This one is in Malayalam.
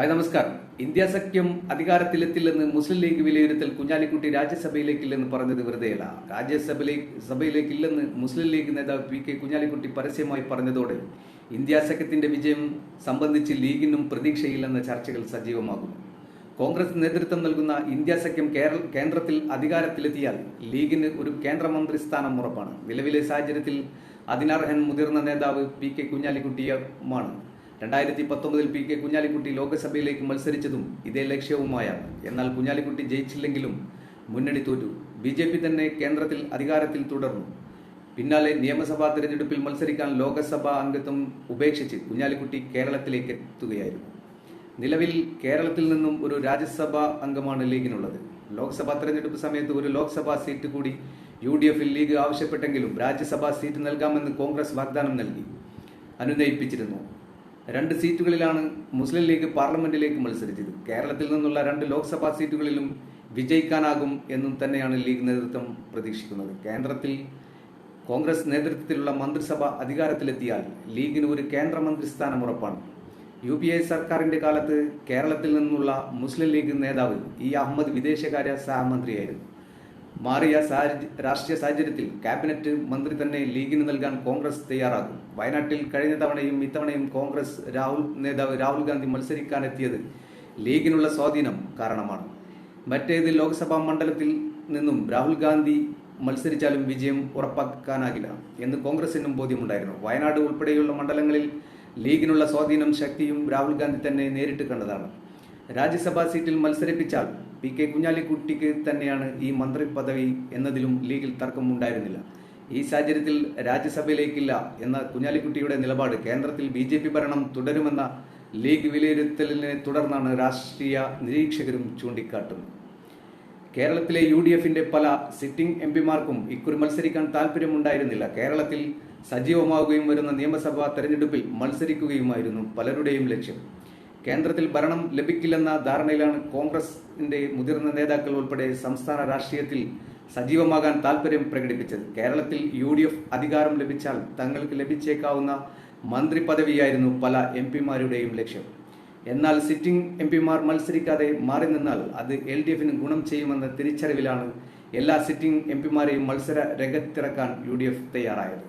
ഹായ് നമസ്കാരം. ഇന്ത്യ സഖ്യം അധികാരത്തിലെത്തില്ലെന്ന് മുസ്ലിം ലീഗ് വിലയിരുത്തൽ കുഞ്ഞാലിക്കുട്ടി രാജ്യസഭയിലേക്കില്ലെന്ന് പറഞ്ഞത് വെറുതെയല്ല. രാജ്യസഭയിലേക്ക് സഭയിലേക്കില്ലെന്ന് മുസ്ലിം ലീഗ് നേതാവ് പി കെ കുഞ്ഞാലിക്കുട്ടി പരസ്യമായി പറഞ്ഞതോടെ ഇന്ത്യ സഖ്യത്തിന്റെ വിജയം സംബന്ധിച്ച് ലീഗിനും പ്രതീക്ഷയില്ലെന്ന ചർച്ചകൾ സജീവമാകുന്നു. കോൺഗ്രസ് നേതൃത്വം നൽകുന്ന ഇന്ത്യ സഖ്യം കേരള കേന്ദ്രത്തിൽ അധികാരത്തിലെത്തിയാൽ ലീഗിന് ഒരു കേന്ദ്രമന്ത്രി സ്ഥാനം ഉറപ്പാണ്. നിലവിലെ സാഹചര്യത്തിൽ അതിനർഹൻ മുതിർന്ന നേതാവ് പി കെ കുഞ്ഞാലിക്കുട്ടിയുമാണ്. രണ്ടായിരത്തി പത്തൊമ്പതിൽ പി കെ കുഞ്ഞാലിക്കുട്ടി ലോക്സഭയിലേക്ക് മത്സരിച്ചതും ഇതേ ലക്ഷ്യവുമായാണ്. എന്നാൽ കുഞ്ഞാലിക്കുട്ടി ജയിച്ചില്ലെങ്കിലും മുന്നണി തോറ്റു. ബി ജെ പി തന്നെ കേന്ദ്രത്തിൽ അധികാരത്തിൽ തുടർന്നു. പിന്നാലെ നിയമസഭാ തെരഞ്ഞെടുപ്പിൽ മത്സരിക്കാൻ ലോക്സഭാ അംഗത്വം ഉപേക്ഷിച്ച് കുഞ്ഞാലിക്കുട്ടി കേരളത്തിലേക്ക് എത്തുകയായിരുന്നു. നിലവിൽ കേരളത്തിൽ നിന്നും ഒരു രാജ്യസഭാ അംഗമാണ് ലീഗിനുള്ളത്. ലോക്സഭാ തെരഞ്ഞെടുപ്പ് സമയത്ത് ഒരു ലോക്സഭാ സീറ്റ് കൂടി യു ഡി എഫിൽ ലീഗ് ആവശ്യപ്പെട്ടെങ്കിലും രാജ്യസഭാ സീറ്റ് നൽകാമെന്ന് കോൺഗ്രസ് വാഗ്ദാനം നൽകി. അനുനയിപ്പിച്ചിരുന്നു. രണ്ട് സീറ്റുകളിലാണ് മുസ്ലിം ലീഗ് പാർലമെന്റിലേക്ക് മത്സരിച്ചത്. കേരളത്തിൽ നിന്നുള്ള രണ്ട് ലോക്സഭാ സീറ്റുകളിലും വിജയിക്കാനാകും എന്നും തന്നെയാണ് ലീഗ് നേതൃത്വം പ്രതീക്ഷിക്കുന്നത്. കേന്ദ്രത്തിൽ കോൺഗ്രസ് നേതൃത്വത്തിലുള്ള മന്ത്രിസഭ അധികാരത്തിലെത്തിയാൽ ലീഗിന് ഒരു കേന്ദ്രമന്ത്രി സ്ഥാനം ഉറപ്പാണ്. യു പി എ സർക്കാരിന്റെ കാലത്ത് കേരളത്തിൽ നിന്നുള്ള മുസ്ലിം ലീഗ് നേതാവ് ഇ അഹമ്മദ് വിദേശകാര്യ സഹമന്ത്രിയായിരുന്നു. മാറിയ രാഷ്ട്രീയ സാഹചര്യത്തിൽ ക്യാബിനറ്റ് മന്ത്രി തന്നെ ലീഗിന് നൽകാൻ കോൺഗ്രസ് തയ്യാറാകും. വയനാട്ടിൽ കഴിഞ്ഞ തവണയും ഇത്തവണയും കോൺഗ്രസ് രാഹുൽ നേതാവ് രാഹുൽ ഗാന്ധി മത്സരിക്കാനെത്തിയത് ലീഗിനുള്ള സ്വാധീനം കാരണമാണ്. മറ്റേത് ലോക്സഭാ മണ്ഡലത്തിൽ നിന്നും രാഹുൽ ഗാന്ധി മത്സരിച്ചാലും വിജയം ഉറപ്പാക്കാനാകില്ല എന്ന് കോൺഗ്രസിനും ബോധ്യമുണ്ടായിരുന്നു. വയനാട് ഉൾപ്പെടെയുള്ള മണ്ഡലങ്ങളിൽ ലീഗിനുള്ള സ്വാധീനം ശക്തിയും രാഹുൽ ഗാന്ധി തന്നെ നേരിട്ട് കണ്ടതാണ്. രാജ്യസഭാ സീറ്റിൽ മത്സരിപ്പിച്ചാൽ പി കെ കുഞ്ഞാലിക്കുട്ടിക്ക് തന്നെയാണ് ഈ മന്ത്രി പദവി എന്നതിലും ലീഗിൽ തർക്കമുണ്ടായിരുന്നില്ല. ഈ സാഹചര്യത്തിൽ രാജ്യസഭയിലേക്കില്ല എന്ന കുഞ്ഞാലിക്കുട്ടിയുടെ നിലപാട് കേന്ദ്രത്തിൽ ബി ജെ പി ഭരണം തുടരുമെന്ന ലീഗ് വിലയിരുത്തലിനെ തുടർന്നാണ് രാഷ്ട്രീയ നിരീക്ഷകരും ചൂണ്ടിക്കാട്ടുന്നത്. കേരളത്തിലെ യു ഡി എഫിന്റെ പല സിറ്റിംഗ് എം പിമാർക്കും ഇക്കുറി മത്സരിക്കാൻ താല്പര്യമുണ്ടായിരുന്നില്ല കേരളത്തിൽ സജീവമാവുകയും വരുന്ന നിയമസഭാ തെരഞ്ഞെടുപ്പിൽ മത്സരിക്കുകയുമായിരുന്നു പലരുടെയും ലക്ഷ്യം. കേന്ദ്രത്തിൽ ഭരണം ലഭിക്കില്ലെന്ന ധാരണയിലാണ് കോൺഗ്രസിന്റെ മുതിർന്ന നേതാക്കൾ ഉൾപ്പെടെ സംസ്ഥാന രാഷ്ട്രീയത്തിൽ സജീവമാകാൻ താല്പര്യം പ്രകടിപ്പിച്ചത്. കേരളത്തിൽ യു ഡി എഫ് അധികാരം ലഭിച്ചാൽ തങ്ങൾക്ക് ലഭിച്ചേക്കാവുന്ന മന്ത്രി പദവിയായിരുന്നു പല എം പിമാരുടെയും ലക്ഷ്യം. എന്നാൽ സിറ്റിംഗ് എം പിമാർ മത്സരിക്കാതെ മാറി നിന്നാൽ അത് എൽ ഡി എഫിന് ഗുണം ചെയ്യുമെന്ന തിരിച്ചറിവിലാണ് എല്ലാ സിറ്റിംഗ് എം പിമാരെയും മത്സര രംഗത്തിറക്കാൻ യു ഡി എഫ് തയ്യാറായത്.